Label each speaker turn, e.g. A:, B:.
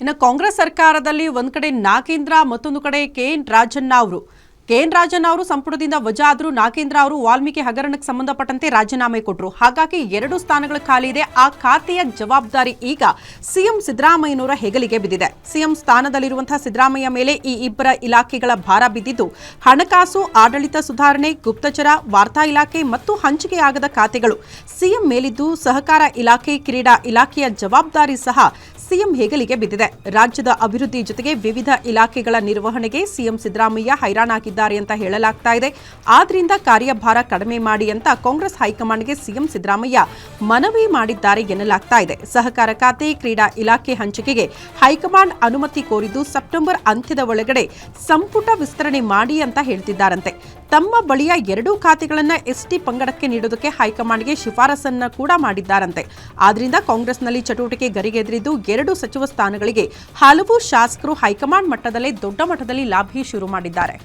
A: ಇನ್ನು ಕಾಂಗ್ರೆಸ್ ಸರ್ಕಾರದಲ್ಲಿ ಒಂದು ಕಡೆ ನಾಗೇಂದ್ರ, ಮತ್ತೊಂದು ಕಡೆ ಕೆ ಎನ್ ರಾಜಣ್ಣ ಅವರು. ಕೆ ಎನ್ ರಾಜಣ್ಣ ಅವರು ಸಂಪುಟದಿಂದ ವಜಾ ಆದರೂ ನಾಗೇಂದ್ರ ಅವರು ವಾಲ್ಮೀಕಿ ಹಗರಣಕ್ಕೆ ಸಂಬಂಧಪಟ್ಟಂತೆ ರಾಜೀನಾಮೆ ಕೊಟ್ಟರು ಹಾಗಾಗಿ ಎರಡು ಸ್ಥಾನಗಳ ಖಾಲಿ ಇದೆ. ಆ ಖಾತೆಯ ಜವಾಬ್ದಾರಿ ಈಗ ಸಿಎಂ ಸಿದ್ದರಾಮಯ್ಯನವರ ಹೆಗಲಿಗೆ ಬಿದ್ದಿದೆ. ಸಿಎಂ ಸ್ಥಾನದಲ್ಲಿರುವಂತಹ ಸಿದ್ದರಾಮಯ್ಯ ಮೇಲೆ ಈ ಇಬ್ಬರ ಇಲಾಖೆಗಳ ಭಾರ ಬಿದ್ದಿದ್ದು, ಹಣಕಾಸು, ಆಡಳಿತ ಸುಧಾರಣೆ, ಗುಪ್ತಚರ, ವಾರ್ತಾ ಇಲಾಖೆ ಮತ್ತು ಹಂಚಿಕೆಯಾಗದ ಖಾತೆಗಳು. ಸಿಎಂ ಮೇಲಿದ್ದು ಸಹಕಾರ ಇಲಾಖೆ, ಕ್ರೀಡಾ ಇಲಾಖೆಯ ಜವಾಬ್ದಾರಿ ಸಹ ಸಿಎಂ ಹೆಗಲಿಗೆ ಬಿದ್ದಿದೆ. ರಾಜ್ಯದ ಅಭಿವೃದ್ಧಿ ಜೊತೆಗೆ ವಿವಿಧ ಇಲಾಖೆಗಳ ನಿರ್ವಹಣೆಗೆ ಸಿಎಂ ಸಿದ್ದರಾಮಯ್ಯ ಹೈರಾಣಾಗಿದ್ದಾರೆ ಅಂತ ಹೇಳಲಾಗ್ತಾ ಇದೆ. ಆದ್ರಿಂದ ಕಾರ್ಯಭಾರ ಕಡಿಮೆ ಮಾಡಿ ಅಂತ ಕಾಂಗ್ರೆಸ್ ಹೈಕಮಾಂಡ್ಗೆ ಸಿಎಂ ಸಿದ್ದರಾಮಯ್ಯ ಮನವಿ ಮಾಡಿದ್ದಾರೆ ಎನ್ನಲಾಗ್ತಾ ಇದೆ. ಸಹಕಾರ ಖಾತೆ, ಕ್ರೀಡಾ ಇಲಾಖೆ ಹಂಚಿಕೆಗೆ ಹೈಕಮಾಂಡ್ ಅನುಮತಿ ಕೋರಿದ್ದು ಸೆಪ್ಟೆಂಬರ್ ಅಂತ್ಯದ ಒಳಗಡೆ ಸಂಪುಟ ವಿಸ್ತರಣೆ ಮಾಡಿ ಅಂತ ಹೇಳ್ತಿದ್ದಾರಂತೆ. ತಮ್ಮ ಬಳಿಯ ಎರಡೂ ಖಾತೆಗಳನ್ನು ಎಸ್ಟಿ ಪಂಗಡಕ್ಕೆ ನೀಡೋದಕ್ಕೆ ಹೈಕಮಾಂಡ್ಗೆ ಶಿಫಾರಸನ್ನ ಕೂಡ ಮಾಡಿದ್ದಾರಂತೆ. ಆದ್ರಿಂದ ಕಾಂಗ್ರೆಸ್ನಲ್ಲಿ ಚಟುವಟಿಕೆ ಗರಿಗೆದರಿದ್ದು ಎರಡು ಸಚಿವ ಸ್ಥಾನಗಳಿಗೆ ಹಲವು ಶಾಸಕರು ಹೈಕಮಾಂಡ್ ಮಟ್ಟದಲ್ಲೇ ದೊಡ್ಡ ಮಟ್ಟದಲ್ಲಿ ಲಾಭಿ ಶುರು ಮಾಡಿದ್ದಾರೆ.